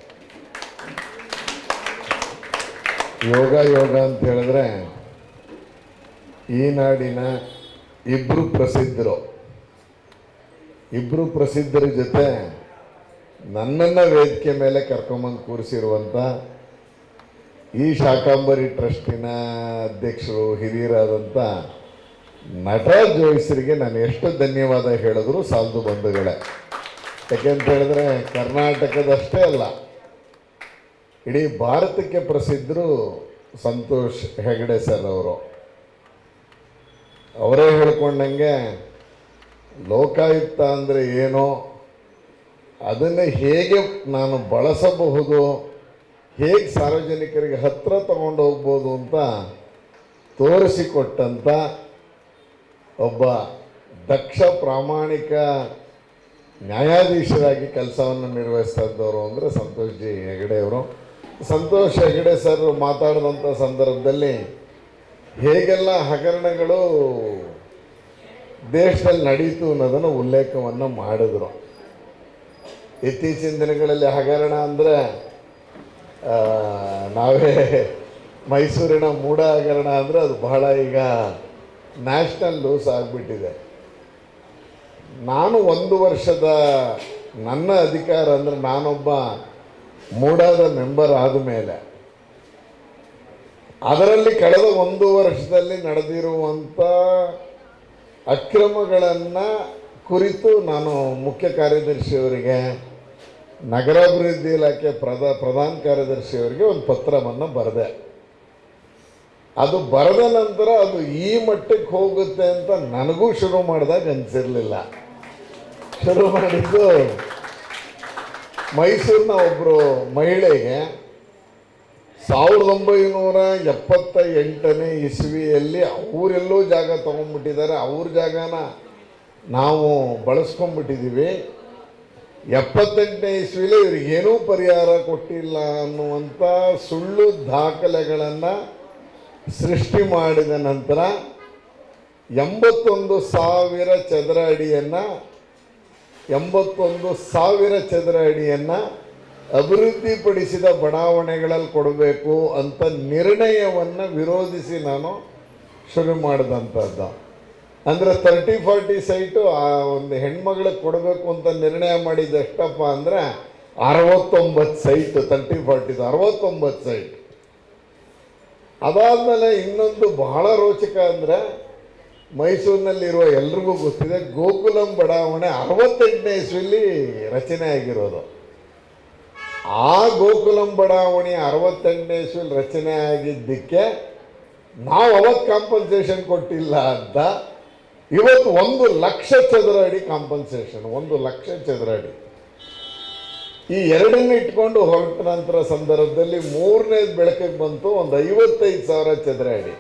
ಯೋಗ ಯೋಗ ಅಂತ ಹೇಳಿದ್ರೆ ಈ ನಾಡಿನ ಇಬ್ಬರು ಪ್ರಸಿದ್ಧರು. ಇಬ್ಬರು ಪ್ರಸಿದ್ಧರ ಜೊತೆ ನನ್ನನ್ನು ವೇದಿಕೆ ಮೇಲೆ ಕರ್ಕೊಂಬಂದು ಕೂರಿಸಿರುವಂಥ ಈ ಶಾಕಾಂಬರಿ ಟ್ರಸ್ಟಿನ ಅಧ್ಯಕ್ಷರು ಹಿರಿಯರಾದಂಥ ನಟ ಜೋಯಿಸರಿಗೆ ನಾನು ಎಷ್ಟು ಧನ್ಯವಾದ ಹೇಳಿದ್ರು ಸಾಲದು ಬಂಧುಗಳೇ. ಯಾಕೆಂತ ಹೇಳಿದ್ರೆ ಕರ್ನಾಟಕದಷ್ಟೇ ಅಲ್ಲ, ಇಡೀ ಭಾರತಕ್ಕೆ ಪ್ರಸಿದ್ಧರು ಸಂತೋಷ್ ಹೆಗಡೆ ಸರ್ ಅವರು. ಅವರೇ ಹೇಳ್ಕೊಂಡಂಗೆ ಲೋಕಾಯುಕ್ತ ಅಂದರೆ ಏನೋ, ಅದನ್ನು ಹೇಗೆ ನಾನು ಬಳಸಬಹುದು ಹೇಗೆ ಸಾರ್ವಜನಿಕರಿಗೆ ಹತ್ತಿರ ತಗೊಂಡು ಹೋಗ್ಬೋದು ಅಂತ ತೋರಿಸಿಕೊಟ್ಟಂಥ ಒಬ್ಬ ದಕ್ಷ ಪ್ರಾಮಾಣಿಕ ನ್ಯಾಯಾಧೀಶರಾಗಿ ಕೆಲಸವನ್ನು ನಿರ್ವಹಿಸ್ತಾ ಇದ್ದವರು ಅಂದರೆ ಸಂತೋಷ್ ಜಿ ಹೆಗಡೆಯವರು ಸಂತೋಷ್ ಹೆಗಡೆ ಸರ್ ಮಾತಾಡಿದಂಥ ಸಂದರ್ಭದಲ್ಲಿ ಹೇಗೆಲ್ಲ ಹಗರಣಗಳು ದೇಶದಲ್ಲಿ ನಡೀತು ಅನ್ನೋದನ್ನು ಉಲ್ಲೇಖವನ್ನು ಮಾಡಿದರು. ಇತ್ತೀಚಿನ ದಿನಗಳಲ್ಲಿ ಹಗರಣ ಅಂದರೆ ನಾವೇ ಮೈಸೂರಿನ ಮೂಢ ಹಗರಣ ಅಂದರೆ ಅದು ಬಹಳ ಈಗ ನ್ಯಾಷನಲ್ ಲೂಸ್ ಆಗಿಬಿಟ್ಟಿದೆ. ನಾನು ಒಂದು ವರ್ಷದ ನನ್ನ ಅಧಿಕಾರ ಅಂದರೆ ನಾನೊಬ್ಬ ಮೂಡಾದ ಮೆಂಬರ್ ಆದಮೇಲೆ, ಅದರಲ್ಲಿ ಕಳೆದ ಒಂದು ವರ್ಷದಲ್ಲಿ ನಡೆದಿರುವಂಥ ಅಕ್ರಮಗಳನ್ನು ಕುರಿತು ನಾನು ಮುಖ್ಯ ಕಾರ್ಯದರ್ಶಿಯವರಿಗೆ ನಗರಾಭಿವೃದ್ಧಿ ಇಲಾಖೆ ಪ್ರಧ, ಪ್ರಧಾನ ಕಾರ್ಯದರ್ಶಿಯವರಿಗೆ ಒಂದು ಪತ್ರವನ್ನು ಬರೆದೆ. ಅದು ಬರೆದ ನಂತರ ಅದು ಈ ಮಟ್ಟಕ್ಕೆ ಹೋಗುತ್ತೆ ಅಂತ ನನಗೂ ಶುರು ಮಾಡಿದಾಗ ಅನಿಸಿರಲಿಲ್ಲ. ಶುರು ಮಾಡಿದ್ದು ಮೈಸೂರಿನ ಒಬ್ಬರು ಮಹಿಳೆಗೆ ಸಾವಿರದ ಒಂಬೈನೂರ ಎಪ್ಪತ್ತ ಎಂಟನೇ ಇಸ್ವಿಯಲ್ಲಿ ಅವರೆಲ್ಲೋ ಜಾಗ ತೊಗೊಂಡ್ಬಿಟ್ಟಿದ್ದಾರೆ. ಅವ್ರ ಜಾಗನ ನಾವು ಬಳಸ್ಕೊಂಡ್ಬಿಟ್ಟಿದ್ದೀವಿ. ಎಪ್ಪತ್ತೆಂಟನೇ ಇಸ್ವಿಲಿ ಇವ್ರಿಗೆ ಏನೂ ಪರಿಹಾರ ಕೊಟ್ಟಿಲ್ಲ ಅನ್ನುವಂಥ ಸುಳ್ಳು ದಾಖಲೆಗಳನ್ನು ಸೃಷ್ಟಿ ಮಾಡಿದ ನಂತರ ಎಂಬತ್ತೊಂದು ಸಾವಿರ ಚದರ ಅಡಿಯನ್ನು, ಎಂಬತ್ತೊಂದು ಸಾವಿರ ಚದರ ಅಡಿಯನ್ನು ಅಭಿವೃದ್ಧಿಪಡಿಸಿದ ಬಡಾವಣೆಗಳಲ್ಲಿ ಕೊಡಬೇಕು ಅಂತ ನಿರ್ಣಯವನ್ನು ವಿರೋಧಿಸಿ ನಾನು ಶುರು ಮಾಡಿದಂಥದ್ದು. ಅಂದರೆ ತರ್ಟಿ ಫಾರ್ಟಿ ಸೈಟು ಆ ಒಂದು ಹೆಣ್ಮಗಳಿಗೆ ಕೊಡಬೇಕು ಅಂತ ನಿರ್ಣಯ ಮಾಡಿದ್ದು ಎಷ್ಟಪ್ಪ ಅಂದರೆ ಅರವತ್ತೊಂಬತ್ತು ಸೈಟ್, ತರ್ಟಿ ಫಾರ್ಟಿದು ಅರವತ್ತೊಂಬತ್ತು ಸೈಟ್. ಅದಾದಮೇಲೆ ಇನ್ನೊಂದು ಬಹಳ ರೋಚಕ ಅಂದರೆ ಮೈಸೂರಿನಲ್ಲಿರುವ ಎಲ್ರಿಗೂ ಗೊತ್ತಿದೆ, ಗೋಕುಲಂ ಬಡಾವಣೆ ಅರವತ್ತೆಂಟನೇ ಇಸ್ವಿಲಿ ರಚನೆ ಆಗಿರೋದು. ಆ ಗೋಕುಲಂ ಬಡಾವಣೆ ಅರವತ್ತೆಂಟನೇ ಇಸ್ವಿಲಿ ರಚನೆ ಆಗಿದ್ದಕ್ಕೆ ನಾವು ಅವತ್ತು ಕಾಂಪನ್ಸೇಷನ್ ಕೊಟ್ಟಿಲ್ಲ ಅಂತ ಇವತ್ತು ಒಂದು ಲಕ್ಷ ಚದರ ಅಡಿ ಕಾಂಪನ್ಸೇಷನ್ ಒಂದು ಲಕ್ಷ ಚದರ ಅಡಿ ಈ ಎರಡನ್ನ ಇಟ್ಕೊಂಡು ಹೊರಟ ನಂತರ ಸಂದರ್ಭದಲ್ಲಿ ಮೂರನೇ ಬೆಳಕಿಗೆ ಬಂತು ಒಂದು ಐವತ್ತೈದು ಸಾವಿರ ಚದರ ಅಡಿ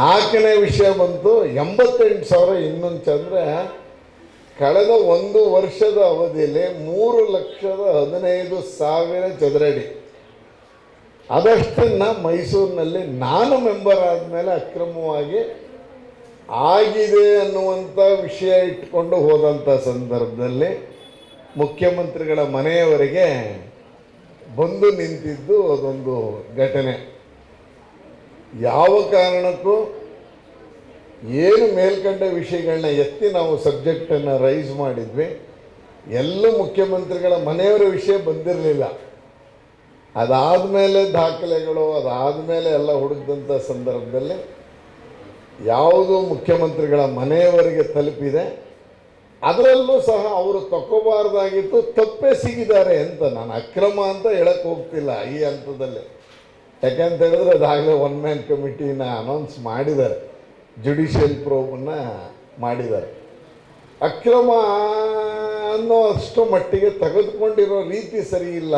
ನಾಲ್ಕನೇ ವಿಷಯ ಬಂತು, ಎಂಬತ್ತೆಂಟು ಸಾವಿರ ಇನ್ನೊಂದು ಚಂದ್ರೆ. ಕಳೆದ ಒಂದು ವರ್ಷದ ಅವಧಿಯಲ್ಲಿ ಮೂರು ಲಕ್ಷದ ಹದಿನೈದು ಸಾವಿರ ಚದರಡಿ. ಅದಷ್ಟನ್ನು ಮೈಸೂರಿನಲ್ಲಿ ನಾನು ಮೆಂಬರ್ ಆದಮೇಲೆ ಅಕ್ರಮವಾಗಿ ಆಗಿದೆ ಅನ್ನುವಂಥ ವಿಷಯ ಇಟ್ಕೊಂಡು ಹೋದಂಥ ಸಂದರ್ಭದಲ್ಲಿ ಮುಖ್ಯಮಂತ್ರಿಗಳ ಮನೆಯವರೆಗೆ ಬಂದು ನಿಂತಿದ್ದು ಅದೊಂದು ಘಟನೆ. ಯಾವ ಕಾರಣಕ್ಕೂ ಏನು ಮೇಲ್ಕಂಡ ವಿಷಯಗಳನ್ನ ಎತ್ತಿ ನಾವು ಸಬ್ಜೆಕ್ಟನ್ನು ರೈಸ್ ಮಾಡಿದ್ವಿ. ಎಲ್ಲ ಮುಖ್ಯಮಂತ್ರಿಗಳ ಮನೆಯವರ ವಿಷಯ ಬಂದಿರಲಿಲ್ಲ. ಅದಾದ ಮೇಲೆ ದಾಖಲೆಗಳು ಅದಾದ ಮೇಲೆ ಎಲ್ಲ ಹುಡುಕಿದಂಥ ಸಂದರ್ಭದಲ್ಲಿ ಯಾವುದು ಮುಖ್ಯಮಂತ್ರಿಗಳ ಮನೆಯವರಿಗೆ ತಲುಪಿದೆ. ಅದರಲ್ಲೂ ಸಹ ಅವರು ತಕ್ಕೋಬಾರ್ದಾಗಿತ್ತು, ತಪ್ಪೇ ಸಿಗಿದ್ದಾರೆ ಅಂತ ನಾನು ಅಕ್ರಮ ಅಂತ ಹೇಳಕ್ಕೆ ಹೋಗ್ತಿಲ್ಲ ಈ ಹಂತದಲ್ಲಿ. ಯಾಕೆಂತ ಹೇಳಿದ್ರೆ ಅದಾಗಲೇ ಒನ್ ಮ್ಯಾನ್ ಕಮಿಟಿನ ಅನೌನ್ಸ್ ಮಾಡಿದ್ದಾರೆ. ಜುಡಿಷಿಯಲ್ ಪ್ರೋಬನ್ನು ಮಾಡಿದ್ದಾರೆ. ಅಕ್ರಮ ಅನ್ನೋ ಅಷ್ಟು ಮಟ್ಟಿಗೆ ತೆಗೆದುಕೊಂಡಿರೋ ರೀತಿ ಸರಿ ಇಲ್ಲ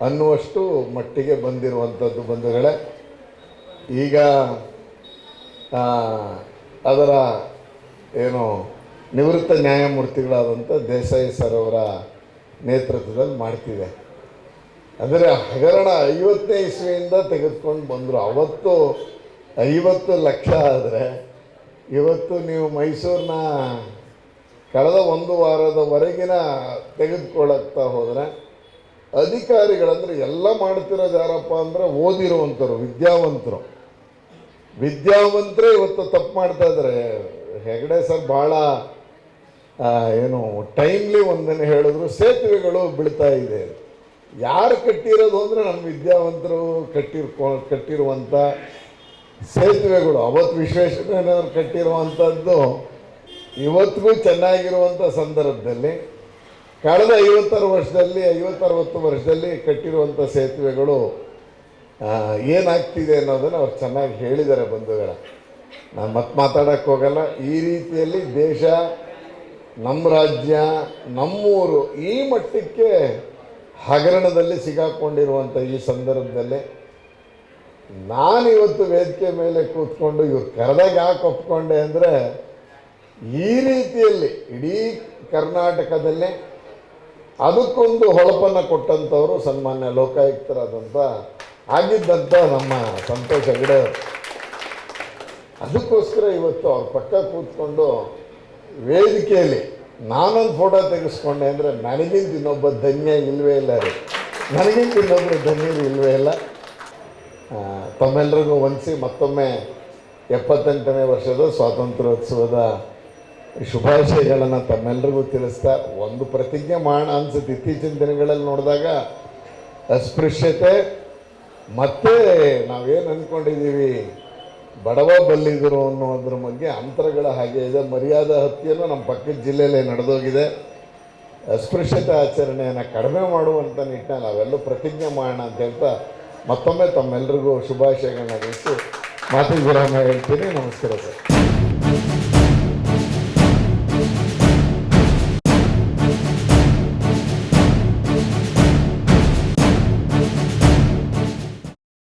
ಅನ್ನುವಷ್ಟು ಮಟ್ಟಿಗೆ ಬಂದಿರುವಂಥದ್ದು ಬಂಧುಗಳೇ. ಈಗ ಅದರ ಏನು ನಿವೃತ್ತ ನ್ಯಾಯಮೂರ್ತಿಗಳಾದಂಥ ದೇಸಾಯಿ ಸರ್ ಅವರ ನೇತೃತ್ವದಲ್ಲಿ ಮಾಡ್ತಿದೆ. ಅಂದರೆ ಹಗರಣ ಐವತ್ತನೇ ಇಸ್ವಿಯಿಂದ ತೆಗೆದುಕೊಂಡು ಬಂದರು. ಅವತ್ತು ಐವತ್ತು ಲಕ್ಷ ಆದರೆ ಇವತ್ತು ನೀವು ಮೈಸೂರಿನ ಕಳೆದ ಒಂದು ವಾರದವರೆಗಿನ ತೆಗೆದುಕೊಳ್ಳುತ್ತಾ ಹೋದರೆ ಅಧಿಕಾರಿಗಳಂದ್ರೆ ಎಲ್ಲ ಮಾಡ್ತಿರೋದು ಯಾರಪ್ಪ ಅಂದರೆ ಓದಿರುವಂಥವ್ರು, ವಿದ್ಯಾವಂತರು. ವಿದ್ಯಾವಂತರೇ ಇವತ್ತು ತಪ್ಪು ಮಾಡ್ತಾ ಇದ್ದಾರೆ. ಹೆಗಡೆ ಸರ್ ಭಾಳ ಏನು ಟೈಮ್ಲಿ ಒಂದನ್ನು ಹೇಳಿದ್ರು. ಸೇತುವೆಗಳು ಬೀಳ್ತಾ ಇದೆ. ಯಾರು ಕಟ್ಟಿರೋದು ಅಂದರೆ ನಮ್ಮ ವಿದ್ಯಾವಂತರು ಕಟ್ಟಿರ್ಕೊ ಕಟ್ಟಿರುವಂಥ ಸೇತುವೆಗಳು. ಅವತ್ತು ವಿಶ್ವೇಶ್ವರಯ್ಯನವರು ಕಟ್ಟಿರುವಂಥದ್ದು ಇವತ್ತಿಗೂ ಚೆನ್ನಾಗಿರುವಂಥ ಸಂದರ್ಭದಲ್ಲಿ, ಕಳೆದ ಐವತ್ತಾರು ವರ್ಷದಲ್ಲಿ, ಐವತ್ತರವತ್ತು ವರ್ಷದಲ್ಲಿ ಕಟ್ಟಿರುವಂಥ ಸೇತುವೆಗಳು ಏನಾಗ್ತಿದೆ ಅನ್ನೋದನ್ನು ಅವ್ರು ಚೆನ್ನಾಗಿ ಹೇಳಿದ್ದಾರೆ ಬಂಧುಗಳ. ನಾನು ಮತ್ತೆ ಮಾತಾಡೋಕ್ಕೆ ಹೋಗಲ್ಲ. ಈ ರೀತಿಯಲ್ಲಿ ದೇಶ ನಮ್ಮ ರಾಜ್ಯ, ನಮ್ಮೂರು ಈ ಮಟ್ಟಕ್ಕೆ ಹಗರಣದಲ್ಲಿ ಸಿಗಾಕೊಂಡಿರುವಂಥ ಈ ಸಂದರ್ಭದಲ್ಲಿ ನಾನಿವತ್ತು ವೇದಿಕೆ ಮೇಲೆ ಕೂತ್ಕೊಂಡು ಇವ್ರು ಕರೆದಾಗ ಯಾಕೆ ಒಪ್ಕೊಂಡೆ ಅಂದರೆ ಈ ರೀತಿಯಲ್ಲಿ ಇಡೀ ಕರ್ನಾಟಕದಲ್ಲೇ ಅದಕ್ಕೊಂದು ಹೊಳಪನ್ನು ಕೊಟ್ಟಂಥವರು ಸನ್ಮಾನ್ಯ ಲೋಕಾಯುಕ್ತರಾದಂಥ ಆಗಿದ್ದಂಥ ನಮ್ಮ ಸಂತೋಷ ಹೆಗಡೆ. ಅದಕ್ಕೋಸ್ಕರ ಇವತ್ತು ಅವ್ರ ಪಕ್ಕ ಕೂತ್ಕೊಂಡು ವೇದಿಕೆಯಲ್ಲಿ ನಾನೊಂದು ಫೋಟೋ ತೆಗೆಸ್ಕೊಂಡೆ ಅಂದರೆ ನನಗಿಂತ ಇನ್ನೊಬ್ಬ ಧನ್ಯ ಇಲ್ಲವೇ ಇಲ್ಲ ರೀ. ನನಗಿಂತ ಇನ್ನೊಬ್ಬರು ಧನ್ಯರು ಇಲ್ಲವೇ ಇಲ್ಲ. ತಮ್ಮೆಲ್ಲರಿಗೂ ಒಂದಿಸಿ ಮತ್ತೊಮ್ಮೆ ಎಪ್ಪತ್ತೆಂಟನೇ ವರ್ಷದ ಸ್ವಾತಂತ್ರ್ಯೋತ್ಸವದ ಶುಭಾಶಯಗಳನ್ನು ತಮ್ಮೆಲ್ಲರಿಗೂ ತಿಳಿಸ್ತಾ ಒಂದು ಪ್ರತಿಜ್ಞೆ ಮಾಡೋಣ ಅನ್ಸುತ್ತೆ. ಇತ್ತೀಚಿನ ದಿನಗಳಲ್ಲಿ ನೋಡಿದಾಗ ಅಸ್ಪೃಶ್ಯತೆ ಮತ್ತೆ ನಾವೇನು ಅಂದ್ಕೊಂಡಿದ್ದೀವಿ ಬಡವ ಬಲ್ಲಿದರು ಅನ್ನೋದ್ರ ಬಗ್ಗೆ ಅಂತರಗಳ ಹಾಗೆ ಇದೆ. ಮರ್ಯಾದೆ ಹತ್ಯೆಯನ್ನು ನಮ್ಮ ಪಕ್ಕದ ಜಿಲ್ಲೆಯಲ್ಲೇ ನಡೆದೋಗಿದೆ. ಅಸ್ಪೃಶ್ಯತೆ ಆಚರಣೆಯನ್ನು ಕಡಿಮೆ ಮಾಡುವಂಥ ನಿಟ್ಟಿನಲ್ಲಿ ನಾವೆಲ್ಲೂ ಪ್ರತಿಜ್ಞೆ ಮಾಡೋಣ ಅಂತ ಹೇಳ್ತಾ ಮತ್ತೊಮ್ಮೆ ತಮ್ಮೆಲ್ಲರಿಗೂ ಶುಭಾಶಯಗಳನ್ನ ತಿಳಿಸಿ ಮಾತಿಗೆ ವಿರಾಮ ಹೇಳ್ತೀನಿ. ನಮಸ್ಕಾರ ಸರ್.